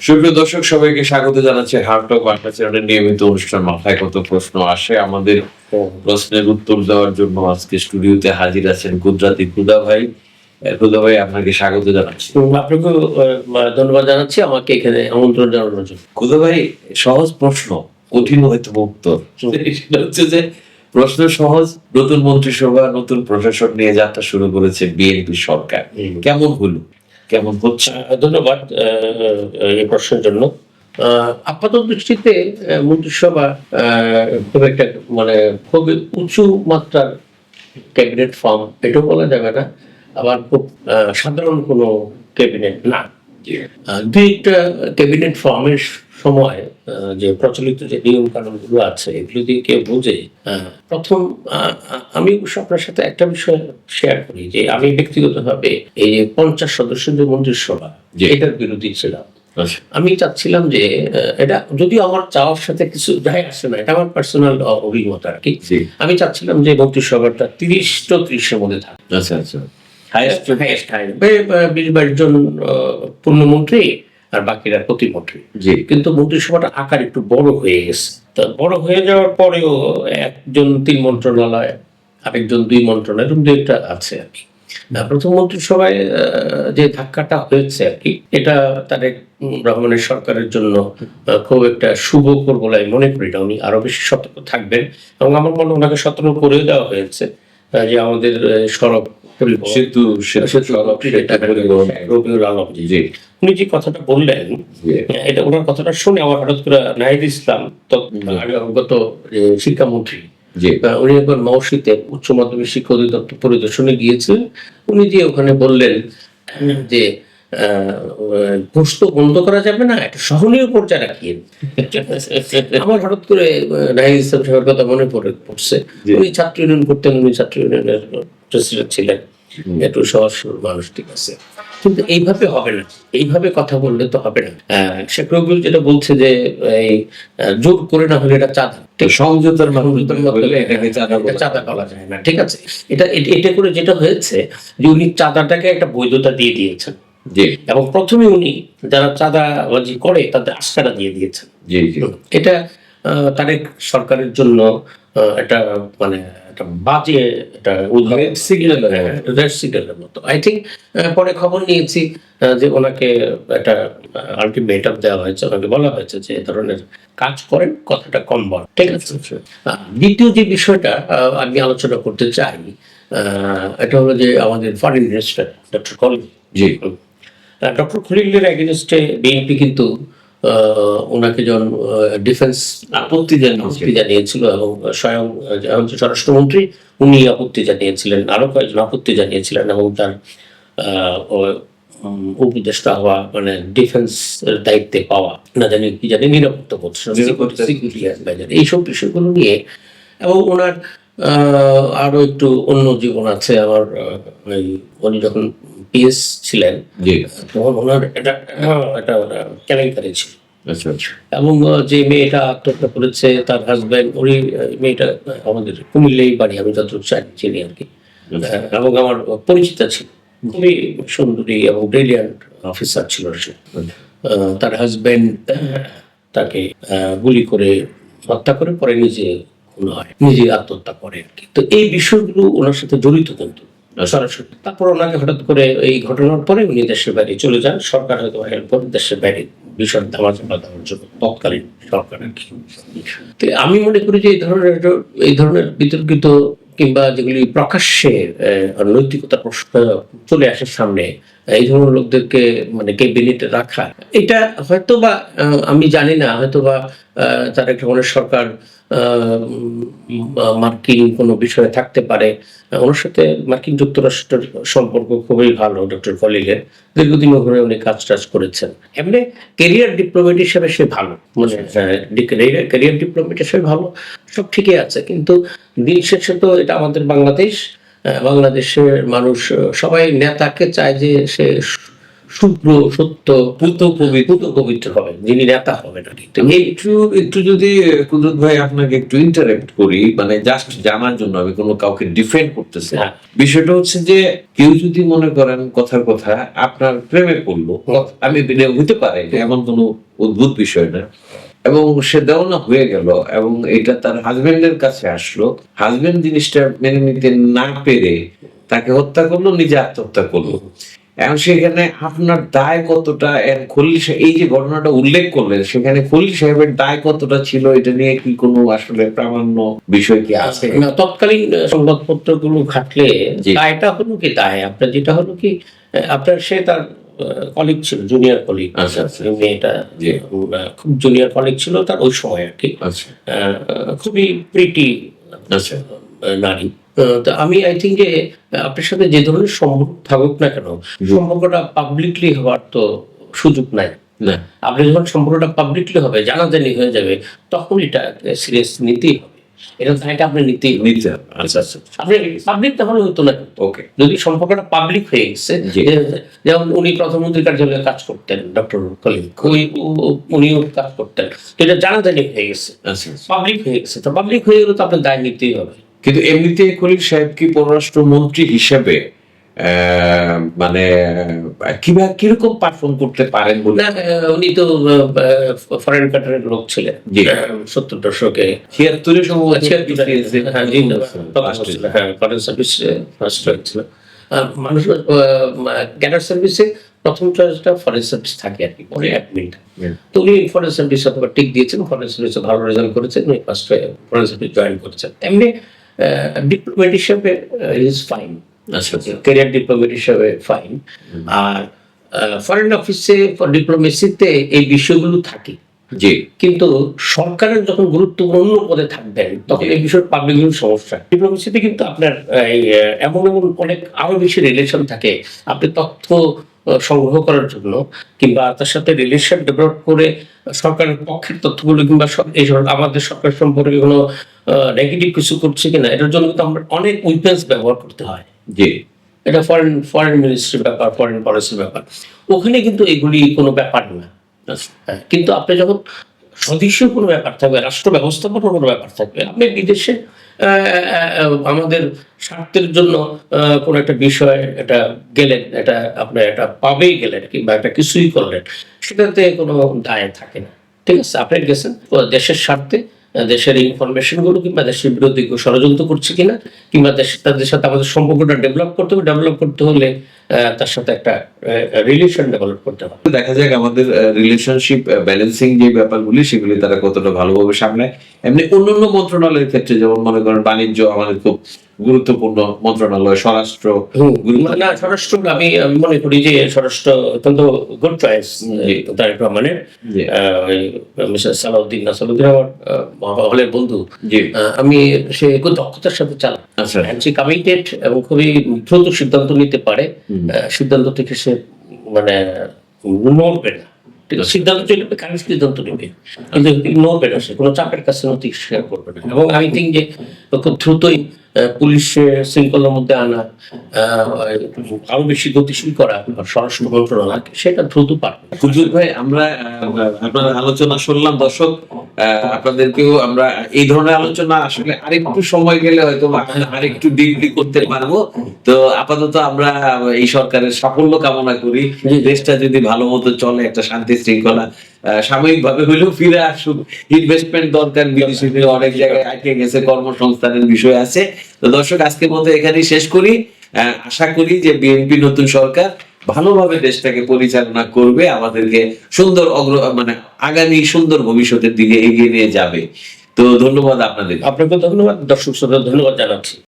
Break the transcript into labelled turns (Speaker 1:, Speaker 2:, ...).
Speaker 1: সুপ্রিয় দর্শক সবাইকে স্বাগত জানাচ্ছি হার্ট অফ বাংলা চ্যানেলের নিয়মিত অনুষ্ঠান। মাথায় কত প্রশ্ন আসে আমাদের প্রশ্নের উত্তর দেওয়ার জন্য আজকে স্টুডিওতে হাজির আছেন গুজরাতি খুদা ভাই। খুদা ভাই আপনাকে স্বাগত জানাচ্ছি।
Speaker 2: আপনাকেও আহ, ধন্যবাদ জানাচ্ছি আমাকে এখানে আমন্ত্রণ জানানোর জন্য।
Speaker 1: খুদা ভাই সহজ প্রশ্ন কঠিন হয়তো উত্তর। সেটা হচ্ছে যে প্রশ্ন সহজ নতুন মন্ত্রিসভা নতুন প্রশাসন নিয়ে যাত্রা শুরু করেছে বিএনপি সরকার। কেমন হলো? কেমন হচ্ছে?
Speaker 2: ধন্যবাদ এই প্রশ্নের জন্য। আপাত দৃষ্টিতে মন্ত্রিসভা আহ, খুব একটা মানে খুবই উঁচু মাত্রার ক্যাবিনেট ফর্ম এটাও বলা যাবে না আবার খুব সাধারণ কোনো ক্যাবিনেট না। দু দুই একটা ক্যাবিনেট ফর্মের সময় যে প্রচলিত যে নিয়ম কানুনগুলো আছে এগুলো দিয়ে কেউ বোঝে প্রথম আমি অবশ্য আপনার সাথে একটা বিষয় শেয়ার করি যে আমি ব্যক্তিগতভাবে এই যে পঞ্চাশ সদস্যদের মন্ত্রিসভা
Speaker 1: জি।
Speaker 2: এটার বিরোধী ছিলাম।
Speaker 1: আচ্ছা,
Speaker 2: আমি চাচ্ছিলাম যে এটা যদি আমার চাওয়ার সাথে কিছু যায় আসে না এটা আমার পার্সোনাল অভিজ্ঞতা আর কি। আমি চাচ্ছিলাম যে মন্ত্রিসভাটা তিরিশ তো ত্রিশের মধ্যে থাকে।
Speaker 1: আচ্ছা আচ্ছা।
Speaker 2: বে- বে- বিশ বাইশ জন পূর্ণমন্ত্রী আর বাকিরা প্রতিমন্ত্রী।
Speaker 1: জি।
Speaker 2: কিন্তু মন্ত্রিসভাটা আকার একটু বড় হয়ে গেছে। তো বড় হয়ে যাওয়ার পরেও একজন তিন মন্ত্রণালয় আরেকজন দুই মন্ত্রণালয় এরকম দু একটা আছে আর কি। প্রথম মন্ত্রিসভায় যে ধাক্কাটা হয়েছে আর কি এটা তারেক রহমানের সরকারের জন্য খুব একটা শুভকর বলে আমি মনে করি না। উনি আরও বেশি সতর্ক থাকবেন। এবং আমার মনে হয় ওনাকে সতর্ক করে দেওয়া হয়েছে যে আমাদের সড়ক উনি যে কথাটা বললেন এটা ওনার কথাটা শুনে আমার হঠাৎ করে নাহিদ ইসলাম তো- গত যে শিক্ষামন্ত্রী উনি একবার উচ্চ মাধ্যমিক শিক্ষা অধিদপ্তর পরিদর্শনে গিয়েছিলেন উনি যে ওখানে বললেন যে আহ, ঘুষ তো বন্ধ করা যাবে না একটা সহনীয় পর্যায়ে রাখিয়ে। আমার হঠাৎ করে নাহিদ ইসলাম সাহেবের কথা মনে পড়ে পড়ছে। উনি ছাত্র ইউনিয়ন করতেন উনি ছাত্র ইউনিয়নের প্রেসিডেন্ট ছিলেন। একটু সহজ মানুষ ঠিক আছে। কিন্তু এইভাবে হবে না। এইভাবে কথা বললে তো হবে না। শেখ রবিউল যেটা বলছে যে এই জোর করে না হলে এটা চাঁদা।
Speaker 1: এটাকে চাঁদা বলা
Speaker 2: যায়। না ঠিক আছে। এটা এটা করে যেটা হয়েছে যে উনি চাঁদাটাকে একটা বৈধতা দিয়ে দিয়েছেন।
Speaker 1: জি।
Speaker 2: এবং প্রথমে উনি যারা চাঁদাবাজি করে তাদের আস্কারা দিয়ে দিয়েছেন।
Speaker 1: জি জি।
Speaker 2: এটা তারেক সরকারের জন্য একটা মানে একটা বাজে একটা। রেড সিগন্যালের মতো। আই থিঙ্ক পরে খবর নিয়েছি যে ওনাকে একটা আলটিমেটাম দেওয়া হয়েছে। ওনাকে বলা হয়েছে যে এ ধরনের কাজ করেন কথাটা কম বল ঠিক আছে? আহ, দ্বিতীয় যে বিষয়টা আমি আলোচনা করতে চাই আহ, এটা হলো যে আমাদের ফরেন মিনিস্টার ডক্টর কলিং
Speaker 1: জি।
Speaker 2: ডক্টর খলিলের এগেনস্টে বিএনপি কিন্তু ওনাকে যখন ডিফেন্স
Speaker 1: আপত্তি
Speaker 2: আপত্তি জানিয়েছিল এবং স্বয়ং স্বরাষ্ট্রমন্ত্রী উনি আপত্তি জানিয়েছিলেন আরও কয়েকজন আপত্তি জানিয়েছিলেন এবং তার উপদেষ্টা হওয়া মানে ডিফেন্স দায়িত্বে পাওয়া না জানি কি জানি নিরাপত্তা বোধ এইসব বিষয়গুলো নিয়ে এবং ওনার আহ, আরও একটু অন্য জীবন আছে আমার ওই উনি যখন পিএস ছিলেন। একটা কেলেঙ্কারি ছিল।
Speaker 1: আচ্ছা আচ্ছা।
Speaker 2: এবং যে মেয়েটা আত্মহত্যা করেছে তার হাজব্যান্ড উনি মেয়েটা আমাদের কুমিল্লেই বাড়ি আমি যতটুকু জানি- চিনি আর কি। এবং আমার পরিচিতা ছিল। খুবই সুন্দরী এবং ব্রিলিয়ান্ট অফিসার ছিল সে। তার হাজব্যান্ড তাকে গুলি করে হত্যা করে পরে নিজে খুন হয় নিজে আত্মহত্যা করে আর কি। তো এই বিষয়গুলো ওনার সাথে জড়িত কিন্তু। সরাসরি। তারপর ওনাকে হঠাৎ করে এই ঘটনার পরে উনি দেশের বাইরে চলে যান। সরকার হয়তো হেল্প করে দেশের বাইরে বিষয় ধামাচাপা দেওয়ার জন্য তৎকালীন সরকার তো আমি মনে করি যে এই ধরনের এই ধরনের বিতর্কিত কিংবা যেগুলি প্রকাশ্যে আহ, নৈতিকতার প্রশ্ন চলে আসে সামনে এই ধরনের লোকদেরকে মানে ক্যাবিনেটে রাখা এটা হয়তো বা আমি জানি না হয়তো বা তার একটা সরকার মার্কিন কোনো বিষয়ে থাকতে পারে। ওনার সাথে মার্কিন যুক্তরাষ্ট্রের সম্পর্ক খুবই ভালো ডক্টর কলিগের দীর্ঘদিন ধরে উনি কাজ টাজ করেছেন। এমনি কেরিয়ার ডিপ্লোমেট হিসেবে সে ভালো। মানে কেরিয়ার ডিপ্লোমেট হিসেবে ভালো। সব ঠিকই আছে। কিন্তু দিন শেষে তো এটা আমাদের বাংলাদেশ। বাংলাদেশের মানুষ সবাই নেতাকে চায় যে সু- শুভ্র সত্য পুত পবিত্র। পুত পবিত্র হবেন যিনি নেতা হবেন
Speaker 1: একটু একটু যদি কুদরত ভাই আপনাকে একটু ইন্টারেক্ট করি মানে জাস্ট জানার জন্য আমি কোনো কাউকে ডিফেন্ড করতেছি না।
Speaker 2: হ্যাঁ।
Speaker 1: বিষয়টা হচ্ছে যে কেউ যদি মনে করেন কথার কথা আপনার প্রেমে পড়ল আমি হতে পারে এমন কোনো অদ্ভুত বিষয় না। এবং সে দেওয়ানা হয়ে গেল এবং এটা তার হাজবেন্ডের কাছে আসলো। হাজবেন্ড জিনিসটা মেনে নিতে না পেরে তাকে হত্যা করল নিজে আত্মহত্যা করল। এখন সেখানে আপনার দায় কতটা খলিল সাহেব- এই যে ঘটনাটা উল্লেখ করলেন সেখানে খলিল সাহেবের দায় কতটা ছিল? এটা নিয়ে কি কোনো আসলে প্রামাণ্য বিষয় কি আছে?
Speaker 2: না, তৎকালীন সংবাদপত্রগুলো ঘাটলে দায়টা হলো কি দায়? আপনার যেটা হলো কি আপনার সে তার কলিগ ছিল জুনিয়র কলিগ
Speaker 1: আচ্ছা, আচ্ছা।
Speaker 2: মেয়েটা। খুব জুনিয়র কলিগ ছিল তার ওই সময় আর কি।
Speaker 1: আচ্ছা।
Speaker 2: খুবই প্রিটি নারী। তো আমি আই থিঙ্ক যে আপনার সাথে যে ধরনের সম্পর্ক থাকুক না কেন সম্পর্কটা পাবলিকলি হওয়ার তো সুযোগ নাই। আপনি যখন সম্পর্কটা পাবলিকলি হবে জানাজানি হয়ে যাবে তখন এটা সিরিয়াস নিতেই হবে। এটা দায়টা আপনি নিতেই
Speaker 1: নিতে আচ্ছা। আচ্ছা।
Speaker 2: আপনি পাবলিক তাহলে হতো না।
Speaker 1: ওকে
Speaker 2: যদি সম্পর্কটা পাবলিক হয়ে গেছে যেমন উনি প্রধানমন্ত্রীর কার্যালয়ে কাজ করতেন ডক্টর কলিম উনিও কাজ করতেন। তো এটা জানাজানি হয়ে গেছে।
Speaker 1: আচ্ছা। আচ্ছা।
Speaker 2: পাবলিক হয়ে গেছে। তো পাবলিক হয়ে গেলে তো আপনার দায় নিতেই হবে।
Speaker 1: কিন্তু এমনিতে খলিল সাহেব কি পররাষ্ট্রমন্ত্রী হিসেবে আহ, মানে কীভাবে কীরকম পারফর্ম করতে পারেন বলে?
Speaker 2: উনি তো ফরেন কান্ট্রির লোক ছিলেন। সত্তর দশকে।
Speaker 1: ছিয়াত্তরে সম্ভবত
Speaker 2: ফরেন সার্ভিস ফার্স্ট হয়েছিল মানুষ ক্যাডার সার্ভিসে প্রথম চয়েসটা ফরেন সার্ভিস থাকে আর কি পরে অ্যাডমিট। তো উনি ফরেন সার্ভিস অথবা টিক দিয়েছেন ফরেন সার্ভিসে ভালো রেজাল্ট করেছেন উনি ফার্স্ট ফরেন সার্ভিস জয়েন করেছেন। এমনি ডিপ্লোমেট হিসেবে ইজ ফাইন ক্যারিয়ার ডিপ্লোমেট হিসেবে ফাইন আর ফরেন অফিসে ডিপ্লোমেসিতে এই বিষয়গুলো থাকে।
Speaker 1: জি।
Speaker 2: কিন্তু সরকারের যখন গুরুত্বপূর্ণ পদে থাকবেন তখন এই বিষয়ে পাবলিক সমস্যা। ডিপ্লোমেসিতে কিন্তু আপনার এমন এমন অনেক আরও বেশি রিলেশন থাকে। আপনি তথ্য সংগ্রহ করার জন্য কিংবা তার সাথে রিলেশন ডেভেলপ করে সরকারের পক্ষের তথ্যগুলো কিংবা এই আমাদের সরকার সম্পর্কে কোনো নেগেটিভ কিছু করছে কিনা এটার জন্য কিন্তু আমরা অনেক উইপেন্স ব্যবহার করতে হয়।
Speaker 1: জি।
Speaker 2: এটা ফরেন ফরেন মিনিস্ট্রির ব্যাপার ফরেন পলিসির ব্যাপার। ওখানে কিন্তু এগুলি কোনো ব্যাপার না। হ্যাঁ, কিন্তু আপনি যখন স্বদেশীয় কোনো ব্যাপার থাকবে রাষ্ট্র ব্যবস্থাপনার কোনো ব্যাপার থাকবে আপনি বিদেশে আমাদের স্বার্থের জন্য কোনো একটা বিষয় এটা গেলেন এটা আপনার এটা পাবেই গেলেন কিংবা একটা কিছুই করলেন, সেটাতে কোনো দায় থাকে না। ঠিক আছে, আপনি গেছেন, দেশের স্বার্থে দেশের ইনফরমেশনগুলো কিংবা দেশের বিরোধী ষড়যন্ত্র করছে কিনা কিংবা দেশ তাদের সাথে আমাদের সম্পর্কটা ডেভেলপ করতে হবে ডেভেলপ করতে হলে তার সাথে একটা রিলেশন ডেভেলপ করতে হবে।
Speaker 1: দেখা যাক আমাদের রিলেশনশিপ ব্যালেন্সিং যে ব্যাপারগুলি, সেগুলি তারা কতটা ভালোভাবে সামলায়। এমনি অন্যান্য মন্ত্রণালয়ের ক্ষেত্রে যেমন মনে করেন বাণিজ্য আমাদের খুব গুরুত্বপূর্ণ মন্ত্রণালয় স্বরাষ্ট্র
Speaker 2: না স্বরাষ্ট্র আমি আমি মনে করি যে স্বরাষ্ট্র অত্যন্ত গুড চয়েস। তারেক রহমানের সালাউদ্দিন না সালাউদ্দিন আমার হলের বন্ধু। আমি সে খুব দক্ষতার সাথে চালাই
Speaker 1: আচ্ছা।
Speaker 2: সে কমিটেড এবং খুবই দ্রুত সিদ্ধান্ত নিতে পারে। আহ, সিদ্ধান্ত থেকে সে মানে নড়বে না। ঠিক আছে সিদ্ধান্ত চলে কারণ সিদ্ধান্ত নেবে। কিন্তু নড়বে না সে কোনো চাপের কাছে নথি শেয়ার করবে না। এবং আমি থিঙ্ক যে খুব দ্রুতই পুলিশের শৃঙ্খলার মধ্যে আনা আরও বেশি গতিশীল করা স্বরাষ্ট্র মন্ত্রণালয়কে সেটা দ্রুত পারবে
Speaker 1: কুজুর ভাই আমরা আপনার আলোচনা শুনলাম। দর্শক আপনাদেরকেও আমরা এই ধরনের আলোচনা আসলে আরেকটু সময় গেলে হয়তো আরেকটু ডিপলি করতে পারব। তো আপাতত আমরা এই সরকারের সাফল্য কামনা করি। দেশটা যদি ভালো মতো চলে একটা শান্তি শৃঙ্খলা সাময়িক ভাবে হইলেও ফিরে আসুক। ইনভেস্টমেন্ট দরকার, বিদেশি অনেক জায়গায় আটকে গেছে, কর্মসংস্থানের বিষয় আছে। তো দর্শক, আজকের মতো এখানেই শেষ করি। আশা করি যে বিএনপি নতুন সরকার ভালোভাবে দেশটাকে পরিচালনা করবে, আমাদেরকে সুন্দর অগ্র মানে আগামী সুন্দর ভবিষ্যতের দিকে এগিয়ে নিয়ে যাবে। তো ধন্যবাদ আপনাদের।
Speaker 2: আপনাকে ধন্যবাদ, দর্শক শ্রোতা ধন্যবাদ জানাচ্ছি।